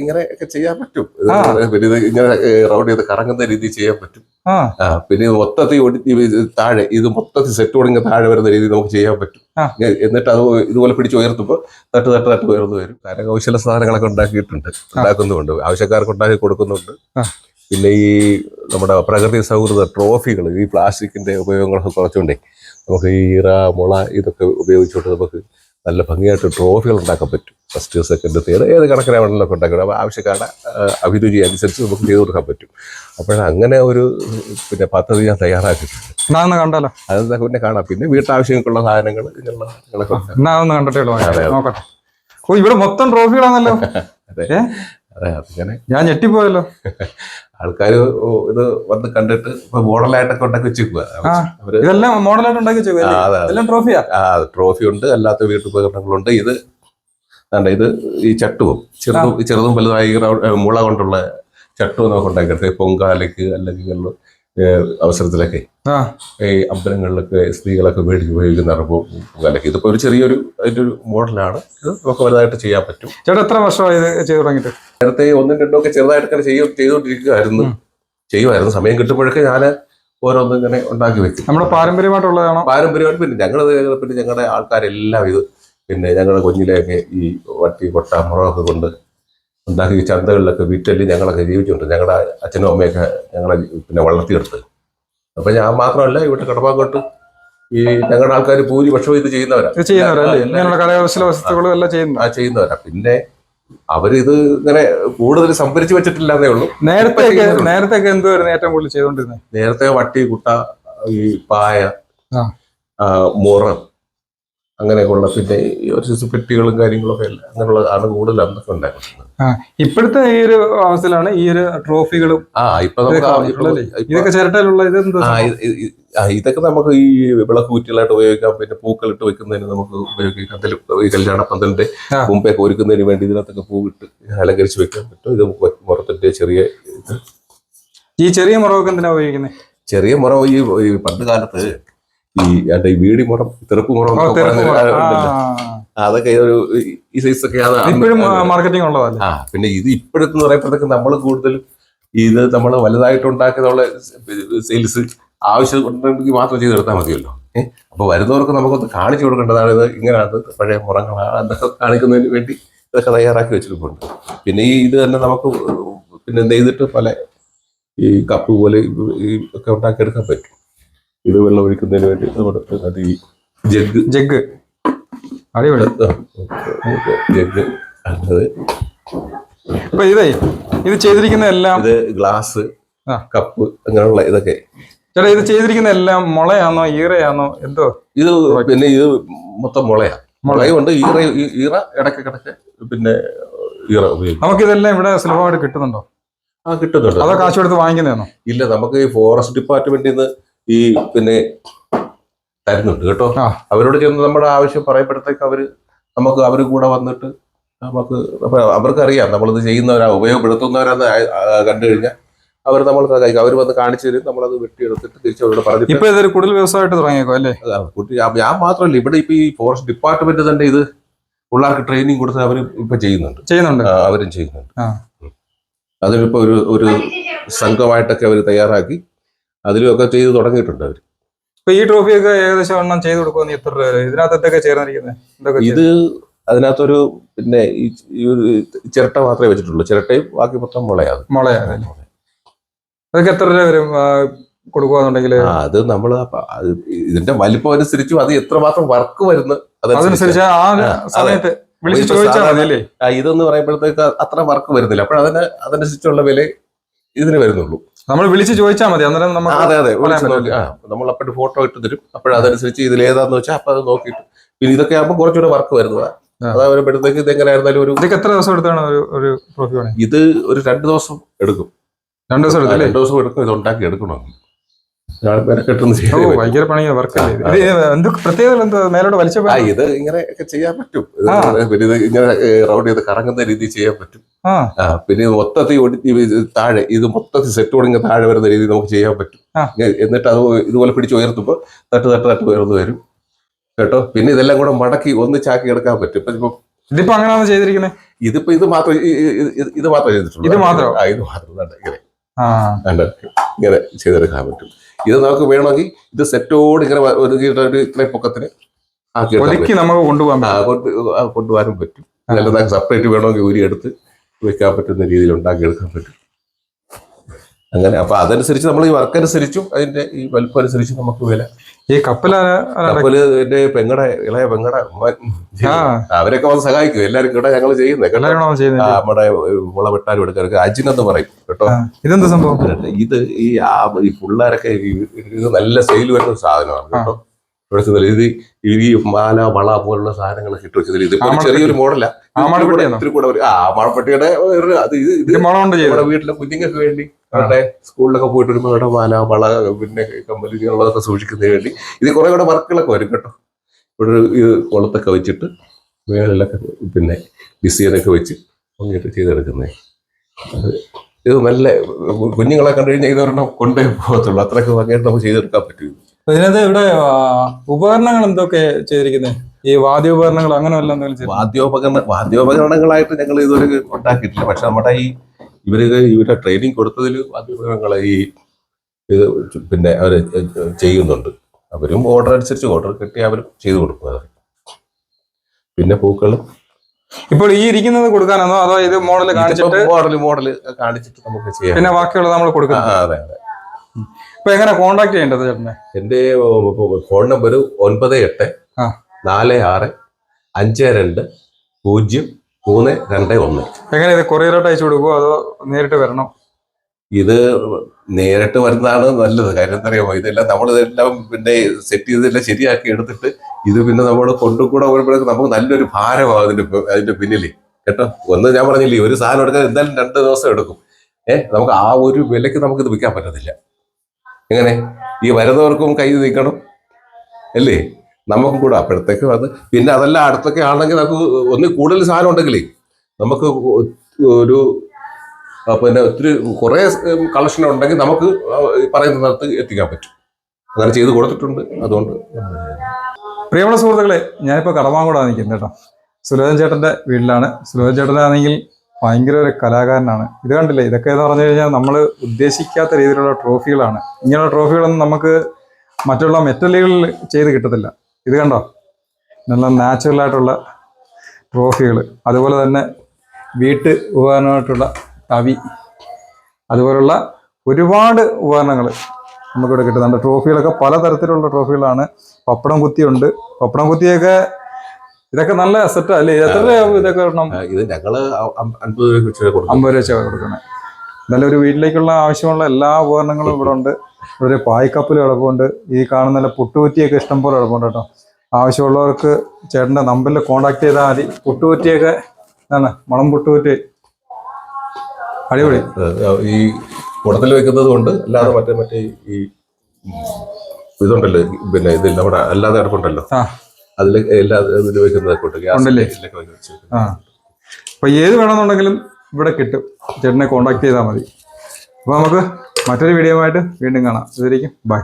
ഇങ്ങനെ ഒക്കെ ചെയ്യാൻ പറ്റും. പിന്നെ ഇത് ഇങ്ങനെ റൗണ്ട് ചെയ്ത് കറങ്ങുന്ന രീതി ചെയ്യാൻ പറ്റും. പിന്നെ ഇത് മൊത്തത്തിൽ താഴെ ഇത് മൊത്തത്തിൽ സെറ്റ് തുടങ്ങി താഴെ വരുന്ന രീതി നമുക്ക് ചെയ്യാൻ പറ്റും. എന്നിട്ട് അത് ഇതുപോലെ പിടിച്ച് ഉയർത്തുമ്പോൾ തട്ട് തട്ട് തട്ട് ഉയർന്നു വരും. കരകൗശല സാധനങ്ങളൊക്കെ ഉണ്ടാക്കിയിട്ടുണ്ട്. ഉണ്ടാക്കുന്നുണ്ട്. ആവശ്യക്കാർക്ക് ഉണ്ടാക്കി കൊടുക്കുന്നുണ്ട്. പിന്നെ ഈ നമ്മുടെ പ്രകൃതി സൗഹൃദ ട്രോഫികൾ ഈ പ്ലാസ്റ്റിക്കിന്റെ ഉപയോഗങ്ങളൊക്കെ കുറച്ചുകൊണ്ടേ നമുക്ക് ഈ ഈറ മുള ഇതൊക്കെ ഉപയോഗിച്ചുകൊണ്ട് നമുക്ക് നല്ല ഭംഗിയായിട്ട് ട്രോഫികൾ ഉണ്ടാക്കാൻ പറ്റും. ഫസ്റ്റ് സെക്കൻഡ് തേർഡ് ഏത് കണക്കിന് വേണമെങ്കിലും ഉണ്ടാക്കണം. അപ്പോൾ ആവശ്യക്കാരുടെ അഭിരുചി അനുസരിച്ച് നമുക്ക് ചെയ്തു കൊടുക്കാൻ പറ്റും. അപ്പോൾ അങ്ങനെ ഒരു പിന്നെ പദ്ധതി ഞാൻ തയ്യാറാക്കിയിട്ടുണ്ട്. കണ്ടല്ലോ അത് പിന്നെ കാണാം. പിന്നെ വീട്ടാവശ്യങ്ങൾക്കുള്ള സാധനങ്ങൾ ഇങ്ങനെയുള്ള സാധനങ്ങളൊക്കെ കണ്ടിട്ടേ. നോക്കട്ടെ. ഇവിടെ മൊത്തം ട്രോഫികളാണല്ലോ അതെ അതെ അതിങ്ങനെ ഞാൻ ഞെട്ടിപ്പോയല്ലോ. ആൾക്കാർ ഇത് വന്ന് കണ്ടിട്ട് ഇപ്പൊ മോഡലായിട്ടൊക്കെ ഉണ്ടാക്കി വെച്ചേക്കുക. ഇതെല്ലാം മോഡലായിട്ട് ഉണ്ടാക്കി ട്രോഫിയാ? ട്രോഫി ഉണ്ട് അല്ലാത്ത വീട്ടുപകരണങ്ങളുണ്ട് ഇത് അതാണ്ട് ഇത് ഈ ചട്ടുവും. ചെറുതും ചെറുതും വലുതായ മുള കൊണ്ടുള്ള ചട്ടുവും നമുക്ക് ഉണ്ടാക്കിയെടുത്ത് പൊങ്കാലയ്ക്ക് അല്ലെങ്കിൽ അവസരത്തിലൊക്കെ ഈ അമ്പലങ്ങളിലൊക്കെ സ്ത്രീകളൊക്കെ മേടിച്ച് ഉപയോഗിക്കുന്ന അറിവ് ഇതിപ്പോ ഒരു ചെറിയൊരു അതിന്റെ ഒരു മോഡലാണ്. ഇത് നമുക്ക് വലുതായിട്ട് ചെയ്യാൻ പറ്റും. ചേട്ടാ എത്ര വർഷമായി ഇത് ചെയ്തു തുടങ്ങിയിട്ട്? നേരത്തെ ഒന്നും രണ്ടും ഒക്കെ ചെറുതായിട്ടൊക്കെ ചെയ്യും ചെയ്തുകൊണ്ടിരിക്കുകയായിരുന്നു ചെയ്യുമായിരുന്നു സമയം കിട്ടുമ്പോഴൊക്കെ ഞാൻ ഓരോന്നും ഇങ്ങനെ ഉണ്ടാക്കി വെക്കും. നമ്മുടെ പാരമ്പര്യമായിട്ടുള്ളതാണോ? പാരമ്പര്യമായിട്ട് പിന്നെ ഞങ്ങളത് പിന്നെ ഞങ്ങളുടെ ആൾക്കാരെല്ലാം ഇത് പിന്നെ ഞങ്ങളുടെ കുഞ്ഞിലെയൊക്കെ ഈ വട്ടി കൊട്ട മുളകൊക്കെ കൊണ്ട് ഉണ്ടാക്കി ചന്തകളിലൊക്കെ വിറ്റൽ ഞങ്ങളൊക്കെ ജീവിച്ചിട്ടുണ്ട് ഞങ്ങളുടെ അച്ഛനും അമ്മയൊക്കെ ഞങ്ങളെ പിന്നെ വളർത്തിയെടുത്ത്. അപ്പൊ ഞാൻ മാത്രമല്ല ഇവിടെ കടപ്പാക്കോട്ട് ഈ ഞങ്ങളുടെ ആൾക്കാർ ഭൂരിപക്ഷം ഇത് ചെയ്യുന്നവരാ. ഇത് ചെയ്യുന്നവരല്ലേ ആ, എല്ലാവരും ഇങ്ങനെയുള്ള കരകൗശല വസ്തുക്കളും എല്ലാം ചെയ്യുന്നു ആ ചെയ്യുന്നവരാ. പിന്നെ അവരിത് ഇങ്ങനെ കൂടുതൽ സംഭരിച്ചു വെച്ചിട്ടില്ലാന്നേ ഉള്ളൂ. നേരത്തെ എന്തുവായിരുന്നു ഏറ്റവും കൂടുതൽ ചെയ്തോണ്ടിരുന്നത് നേരത്തെ വട്ടി കുട്ട ഈ പായ മുറം അങ്ങനെയൊക്കെയുള്ള പിന്നെ ഈ ഒരു പെട്ടികളും കാര്യങ്ങളൊക്കെ അല്ല. അങ്ങനെയുള്ള ആണ് കൂടുതൽ അന്നൊക്കെ ഉണ്ടായിരുന്നത് ഇപ്പോഴത്തെ ഈ ഒരു അവസ്ഥയിലാണ് ഈ ഒരു ട്രോഫികളും ആ ഇപ്പൊ നമുക്ക് ഇതൊക്കെ ചിരട്ടയിലുള്ള ഇത് ഇതൊക്കെ നമുക്ക് ഈ വിളക്ക് കുറ്റികളായിട്ട് ഉപയോഗിക്കാം. പിന്നെ പൂക്കളിട്ട് വെക്കുന്നതിന് നമുക്ക് ഉപയോഗിക്കാം. ഈ കല്യാണ പന്തലിന്റെ മുമ്പേക്ക് മുമ്പേ ഒരുക്കുന്നതിന് വേണ്ടി ഇതിനകത്തൊക്കെ പൂവിട്ട് അലങ്കരിച്ച് വെക്കാൻ പറ്റും. ഇത് മുറത്തിന്റെ ചെറിയ ഈ ചെറിയ മുറവൊക്കെ എന്തിനാ ഉപയോഗിക്കുന്നത് ചെറിയ മുറവ് ഈ പണ്ട് കാലത്ത് ഈ ഈ വീടി മുറം തെറുപ്പ് മുറം. അതൊക്കെ ഒരു ഈ- സൈസ് ഒക്കെ ഇപ്പോഴും മാർക്കറ്റിംഗ് ഉള്ളതല്ല? ആ പിന്നെ ഇത് ഇപ്പോഴത്തെ പറയുമ്പോഴത്തേക്ക് നമ്മൾ കൂടുതലും ഇത് നമ്മൾ വലുതായിട്ട് ഉണ്ടാക്കുന്ന സെയിൽസ് ആവശ്യം ഉണ്ടെങ്കിൽ മാത്രം ചെയ്തെടുത്താൽ മതിയല്ലോ. ഏഹ് അപ്പൊ വരുന്നവർക്ക് നമുക്കൊന്ന് കാണിച്ചു കൊടുക്കേണ്ടതാണ് ഇത് ഇങ്ങനെയാണ് പഴയ മുറങ്ങളാണ് അതൊക്കെ കാണിക്കുന്നതിന് വേണ്ടി ഇതൊക്കെ തയ്യാറാക്കി വെച്ചിട്ടുണ്ട് പിന്നെ ഈ ഇത് തന്നെ നമുക്ക് പിന്നെ നെയ്തിട്ട് പല ഈ കപ്പ് പോലെ ഈ ഒക്കെ ഉണ്ടാക്കിയെടുക്കാൻ പറ്റും. ഇത് വെള്ളം ഒഴിക്കുന്നതിന് വേണ്ടി നമ്മുടെ അത് ഈ ജഗ് ജഗ് അടിപൊളി ജഗ് അപ്പൊ ഇതേ ഇത് ചെയ്തിരിക്കുന്ന എല്ലാം ഇത് ഗ്ലാസ്. കപ്പ് അങ്ങനെയുള്ള ഇതൊക്കെ. ചേട്ടാ ഇത് ചെയ്തിരിക്കുന്ന എല്ലാം മുളയാണോ ഈറയാണോ എന്തോ? ഇത് പിന്നെ ഇത് മൊത്തം മുളയാ. മുള. മുളയുണ്ട് ഈറ ഈറ ഇടയ്ക്ക് കിടക്ക് പിന്നെ ഈറ ഉപയോഗിക്കും. നമുക്കിതെല്ലാം ഇവിടെ സുലഭമായിട്ട് കിട്ടുന്നുണ്ടോ? ആ കിട്ടുന്നുണ്ട്. അതോ കാശ് കൊടുത്ത് വാങ്ങിക്കുന്നതാണോ? ഇല്ല നമുക്ക് ഈ ഫോറസ്റ്റ് ഡിപ്പാർട്ട്മെന്റിൽ നിന്ന് ഈ പിന്നെ തരുന്നുണ്ട് കേട്ടോ. അവരോട് ചെന്ന് നമ്മുടെ ആവശ്യം പറയപ്പെടത്തേക്ക് അവർ നമുക്ക് അവർ കൂടെ വന്നിട്ട് നമുക്ക് അവർക്കറിയാം നമ്മളിത് ചെയ്യുന്നവരാ ഉപയോഗപ്പെടുത്തുന്നവരാന്ന് കണ്ടു കഴിഞ്ഞാൽ അവർ നമ്മൾ അവർ വന്ന് കാണിച്ചു തരും നമ്മളത് വെട്ടിയെടുത്തിട്ട് തിരിച്ചു അവരോട് പറഞ്ഞു ഇപ്പൊ ഇതൊരു കൂടുതൽ വ്യവസായമായിട്ട് തുടങ്ങിയേക്കോ അല്ലേ? കുട്ടി ഞാൻ മാത്രമല്ല ഇവിടെ ഇപ്പൊ ഈ ഫോറസ്റ്റ് ഡിപ്പാർട്ട്മെന്റ് തന്നെ ഇത് പിള്ളേർക്ക് ട്രെയിനിങ് കൊടുത്ത് അവർ ഇപ്പൊ ചെയ്യുന്നുണ്ട്. ചെയ്യുന്നുണ്ട്. അവരും ചെയ്യുന്നുണ്ട്. അതിനിപ്പോ ഒരു ഒരു സംഘമായിട്ടൊക്കെ അവർ തയ്യാറാക്കി. അതിലും ഒക്കെ ചെയ്ത് തുടങ്ങിയിട്ടുണ്ട് അവർ ഇപ്പൊ ഈ ട്രോഫിയൊക്കെ ഏകദേശം എണ്ണം ചെയ്ത് കൊടുക്കുമെന്ന് എത്ര രൂപ? വരും ഇതിനകത്ത് എന്തൊക്കെ ചേർന്നിരിക്കുന്നത് ഇത് അതിനകത്തൊരു പിന്നെ ഈ ഈ ഒരു ചിരട്ട മാത്രമേ വെച്ചിട്ടുള്ളൂ. ചിരട്ടയും ബാക്കി മൊത്തം മുളയാണ് മുളയാണ് അതൊക്കെ എത്ര രൂപ വരും ആ, കൊടുക്കുകയെന്നുണ്ടെങ്കിൽ ആ അത് നമ്മൾ ഇതിന്റെ വലിപ്പം അനുസരിച്ചും അത് എത്രമാത്രം വർക്ക് വരുന്നു അതനുസരിച്ച്. ആ ആ, സമയത്ത് വിളിച്ച് ഇപ്പൊ ചോദിച്ചാൽ സാധാരണ- മതി അല്ലേ ആ, ഇതെന്ന് പറയുമ്പോഴത്തേക്ക് അത്ര വർക്ക് വരുന്നില്ല. അപ്പോൾ അതിന് അതനുസരിച്ചുള്ള വില ഇതിന് വരുന്നുള്ളൂ. നമ്മൾ വിളിച്ച് ചോദിച്ചാൽ മതി അന്നേരം നമ്മൾ അതെ അതെ നമ്മൾ അപ്പോഴും ഫോട്ടോ ഇട്ട് തരും. അപ്പോഴതനുസരിച്ച് ഇതിൽ ഏതാന്ന് വെച്ചാൽ അപ്പൊ അത് നോക്കിയിട്ട്. പിന്നെ ഇതൊക്കെ ആകുമ്പോൾ കുറച്ചുകൂടെ വർക്ക് വരുന്നതാ. അതാ അതാവുമ്പോഴത്തേക്ക് ഇത് എങ്ങനെയായിരുന്നാലും ഒരു ഇതൊക്കെ എത്ര ദിവസം എടുത്താണ് ഒരു ഒരു ട്രോഫി ഇത് ഒരു രണ്ട് ദിവസം എടുക്കും. രണ്ട് ദിവസം എടുക്കും രണ്ട് ദിവസം എടുക്കും ഇത് ഉണ്ടാക്കി എടുക്കണം. ഭയങ്കര വർക്ക് ഇത്? എന്ത് പ്രത്യേകത എന്താ മേലോട്ട് വലിച്ച ആ ഇത് ഇങ്ങനെ ചെയ്യാൻ പറ്റും. പിന്നെ ഇത് ഇങ്ങനെ റൗണ്ട് ചെയ്ത് കറങ്ങുന്ന രീതിയിൽ ചെയ്യാൻ പറ്റും. പിന്നെ മൊത്തത്തിൽ താഴെ ഇത് മൊത്തത്തിൽ സെറ്റ് തുടങ്ങി താഴെ വരുന്ന രീതി നമുക്ക് ചെയ്യാൻ പറ്റും. എന്നിട്ട് അത് ഇതുപോലെ പിടിച്ച് ഉയർത്തുമ്പോൾ തട്ട് തട്ട് തട്ട് ഉയർന്നു വരും. കേട്ടോ? പിന്നെ ഇതെല്ലാം കൂടെ മടക്കി ഒന്ന് ചാക്കി എടുക്കാൻ പറ്റും. ഇപ്പൊ ഇപ്പൊ ഇതിപ്പോ അങ്ങനെയാണ് ചെയ്തിരിക്കുന്നത് ഇതിപ്പോ ഇത് മാത്രം ഇത് മാത്രം ചെയ്തിട്ടുള്ളൂ. ഇത് മാത്രം? ആ ഇത് മാത്രം. ഇങ്ങനെ. ഇങ്ങനെ ചെയ്തെടുക്കാൻ പറ്റും. ഇത് നമുക്ക് വേണമെങ്കിൽ ഇത് സെറ്റോട് ഇങ്ങനെ ഒരു ഇത്രയും പൊക്കത്തിന് ആക്കി നമുക്ക് കൊണ്ടുപോകാൻ കൊണ്ടുപോകാനും പറ്റും. സെപ്പറേറ്റ് വേണമെങ്കിൽ ഉരി എടുത്ത് വെക്കാൻ പറ്റുന്ന രീതിയിൽ ഉണ്ടാക്കി എടുക്കാൻ പറ്റും. അങ്ങനെ. അപ്പൊ അതനുസരിച്ച് നമ്മൾ ഈ വർക്ക് അനുസരിച്ചും അതിന്റെ ഈ വലുപ്പം അനുസരിച്ച് നമുക്ക് വില. ഈ കപ്പല കപ്പൽ എന്റെ പെങ്ങടെ ഇളയ പെങ്ങടെ അവരൊക്കെ വന്ന് സഹായിക്കും. എല്ലാരും കൂടെ ഞങ്ങൾ ചെയ്യുന്നത് നമ്മുടെ മുള വെട്ടാനും എടുക്കാനൊക്കെ അജിനെന്ന് പറയും കേട്ടോ. ഇതെന്ത് സംഭവം? ഇത് ഈ ആ ഈ പിള്ളേരൊക്കെ ഇത് നല്ല സെയിൽ വരുന്ന സാധനമാണ് കേട്ടോ. ഇത് ഈ മാല വള പോലുള്ള സാധനങ്ങൾ ഇട്ട് വെച്ചതിൽ ഇത് ചെറിയൊരു മോഡലാണ് ആ മാടപ്പെട്ടിയുടെ ഒരു അത് ഇത് നമ്മുടെ വീട്ടിലെ കുഞ്ഞുങ്ങൾക്ക് വേണ്ടി അവരുടെ സ്കൂളിലൊക്കെ പോയിട്ട് വരുമ്പോൾ അവരുടെ മാല വള പിന്നെ കമ്മൽ ഇങ്ങനെയുള്ളതൊക്കെ സൂക്ഷിക്കുന്നതിന് വേണ്ടി ഇത് കുറേ കൂടെ വർക്കുകളൊക്കെ വരും കേട്ടോ. ഇവിടെ ഒരു ഇത് കുളത്തൊക്കെ വെച്ചിട്ട് മേളിലൊക്കെ പിന്നെ ഡിസൈനൊക്കെ വെച്ച് ഭംഗിയായിട്ട് ചെയ്തെടുക്കുന്നേ. ഇത് നല്ല കുഞ്ഞുങ്ങളെ കണ്ടു കഴിഞ്ഞാൽ ഇതൊരെണ്ണം കൊണ്ടേ പോകത്തുള്ളൂ. അത്രയൊക്കെ ഭംഗിയായിട്ട് നമുക്ക് ചെയ്തെടുക്കാൻ പറ്റും. ഇതിനകത്ത് ഇവിടെ ഉപകരണങ്ങൾ എന്തൊക്കെ ചെയ്തിരിക്കുന്നത് ഈ വാദ്യോപകരണങ്ങൾ അങ്ങനെ വല്ല എന്തെങ്കിലും വാദ്യോപകരണ വാദ്യോപകരണങ്ങളായിട്ട് ഞങ്ങൾ ഇതുവരെ ഉണ്ടാക്കിയിട്ടില്ല. പക്ഷെ നമ്മുടെ ഈ ഇവർ ഇവരുടെ ട്രെയിനിങ് കൊടുത്തതിൽ വാദ്യോപകരണങ്ങളെ ഈ ഇത് പിന്നെ അവർ ചെയ്യുന്നുണ്ട്. അവരും ഓർഡർ അനുസരിച്ച് ഓർഡർ കിട്ടി അവർ ചെയ്തു കൊടുക്കും പിന്നെ പൂക്കളും. ഇപ്പോൾ ഈ ഇരിക്കുന്നത് കൊടുക്കാനാണോ? അതോ ഇത് മോഡൽ കാണിച്ചിട്ട് മോഡൽ മോഡൽ കാണിച്ചിട്ട് നമുക്ക് ചെയ്യാം. പിന്നെ ബാക്കിയുള്ളത് നമ്മൾ കൊടുക്കാം അതെ അതെ. ഇപ്പൊ എങ്ങനെ കോണ്ടാക്ട് ചെയ്യേണ്ടത് ചേട്ടനെ? എന്റെ ഫോൺ നമ്പർ ഒൻപത് എട്ട്. നാല് ആറ് അഞ്ച് രണ്ട് പൂജ്യം മൂന്ന് രണ്ട് ഒന്ന്. എങ്ങനെ ഇത് കൊറിയറായിട്ട് അയച്ചു കൊടുക്കുമോ അതോ നേരിട്ട് വരണോ? ഇത് നേരിട്ട് വരുന്നതാണ് നല്ലത്. കാര്യം എന്താ അറിയാമോ ഇതെല്ലാം നമ്മൾ ഇതെല്ലാം പിന്നെ സെറ്റ് ചെയ്തെല്ലാം ശരിയാക്കി എടുത്തിട്ട് ഇത് പിന്നെ നമ്മൾ കൊണ്ടുകൂടെ വരുമ്പോഴേക്ക് നമുക്ക് നല്ലൊരു ഭാരമാണ് അതിന്റെ അതിന്റെ പിന്നിൽ കേട്ടോ? ഒന്ന് ഞാൻ പറഞ്ഞില്ലേ ഒരു സാധനം എടുക്കാൻ എന്തായാലും രണ്ട് ദിവസം എടുക്കും. ഏഹ് നമുക്ക് ആ ഒരു വിലക്ക് നമുക്ക് ഇത് വിൽക്കാൻ പറ്റത്തില്ല. എങ്ങനെ? ഈ വരുന്നവർക്കും കൈ നിൽക്കണം. അല്ലേ? നമുക്കും കൂടെ അപ്പോഴത്തേക്കും അത് പിന്നെ അതെല്ലാം അടുത്തൊക്കെ ആണെങ്കിൽ നമുക്ക് ഒന്ന് കൂടുതൽ സാധനം ഉണ്ടെങ്കിലേ നമുക്ക് ഒരു പിന്നെ ഒത്തിരി കുറേ കളക്ഷൻ ഉണ്ടെങ്കിൽ നമുക്ക് പറയുന്ന സ്ഥലത്ത് എത്തിക്കാൻ പറ്റും. അങ്ങനെ ചെയ്ത് കൊടുത്തിട്ടുണ്ട്. അതുകൊണ്ട് പ്രിയമുള്ള സുഹൃത്തുക്കളെ ഞാനിപ്പോൾ കടമാങ്കോടാണ് നിൽക്കുന്നത് കേട്ടോ. സുലോചൻ ചേട്ടന്റെ വീട്ടിലാണ്. സുലോചൻ ചേട്ടനാണെങ്കിൽ ഭയങ്കര ഒരു കലാകാരനാണ്. ഇത് കണ്ടില്ലേ? ഇതൊക്കെ എന്ന് പറഞ്ഞു കഴിഞ്ഞാൽ നമ്മൾ ഉദ്ദേശിക്കാത്ത രീതിയിലുള്ള ട്രോഫികളാണ് ഇങ്ങനെയുള്ള ട്രോഫികളൊന്നും നമുക്ക് മറ്റുള്ള മെറ്റലുകളിൽ ചെയ്ത് കിട്ടത്തില്ല. ഇത് കണ്ടോ? നല്ല നാച്ചുറൽ ആയിട്ടുള്ള ട്രോഫികൾ അതുപോലെ തന്നെ വീട്ട് ഉപകരണമായിട്ടുള്ള തവി. അതുപോലുള്ള ഒരുപാട് ഉപകരണങ്ങൾ നമുക്കിവിടെ കിട്ടുന്നുണ്ട്. ട്രോഫികളൊക്കെ പലതരത്തിലുള്ള ട്രോഫികളാണ് പപ്പടം കുത്തിയുണ്ട് പപ്പടം കുത്തിയൊക്കെ ഇതൊക്കെ നല്ല സെറ്റാ അല്ലേ? എത്ര രൂപ ഇതൊക്കെ ഒരെണ്ണം? ഇത് ഞങ്ങൾ അമ്പത് രൂപ അമ്പത് രൂപ കൊടുക്കുന്നത് എന്നാലും ഒരു വീട്ടിലേക്കുള്ള ആവശ്യമുള്ള എല്ലാ ഉപകരണങ്ങളും ഇവിടെ ഉണ്ട്. ഇവിടെ ഒരു പായ്ക്കപ്പൽ കിടപ്പുണ്ട്. ഈ കാണുന്ന പുട്ടുകുറ്റിയൊക്കെ ഇഷ്ടംപോലെ കിടപ്പുണ്ട് കേട്ടോ. ആവശ്യമുള്ളവർക്ക് ചേട്ടന്റെ നമ്പറിൽ കോണ്ടാക്ട് ചെയ്താൽ മതി. പുട്ടുകുറ്റിയൊക്കെ എന്താണ് മണം പുട്ടുകുറ്റി. അടിപൊളി. ഈ കുടത്തിൽ വെക്കുന്നത് കൊണ്ട് അല്ലാതെ മറ്റേ മറ്റേ ഈ ഇതുണ്ടല്ലോ പിന്നെ ഇത് നമ്മുടെ അല്ലാതെ കിടപ്പുണ്ടല്ലോ. ആ. അതിൽ എല്ലാ ഇതിൽ? ഇതിലൊക്കെ അപ്പോൾ ഏത് വേണമെന്നുണ്ടെങ്കിലും ഇവിടെ കിട്ടും. ചേട്ടനെ കോണ്ടാക്ട് ചെയ്താൽ മതി. അപ്പോൾ നമുക്ക് മറ്റൊരു വീഡിയോ ആയിട്ട് വീണ്ടും കാണാം. ഇതായിരിക്കും ബൈ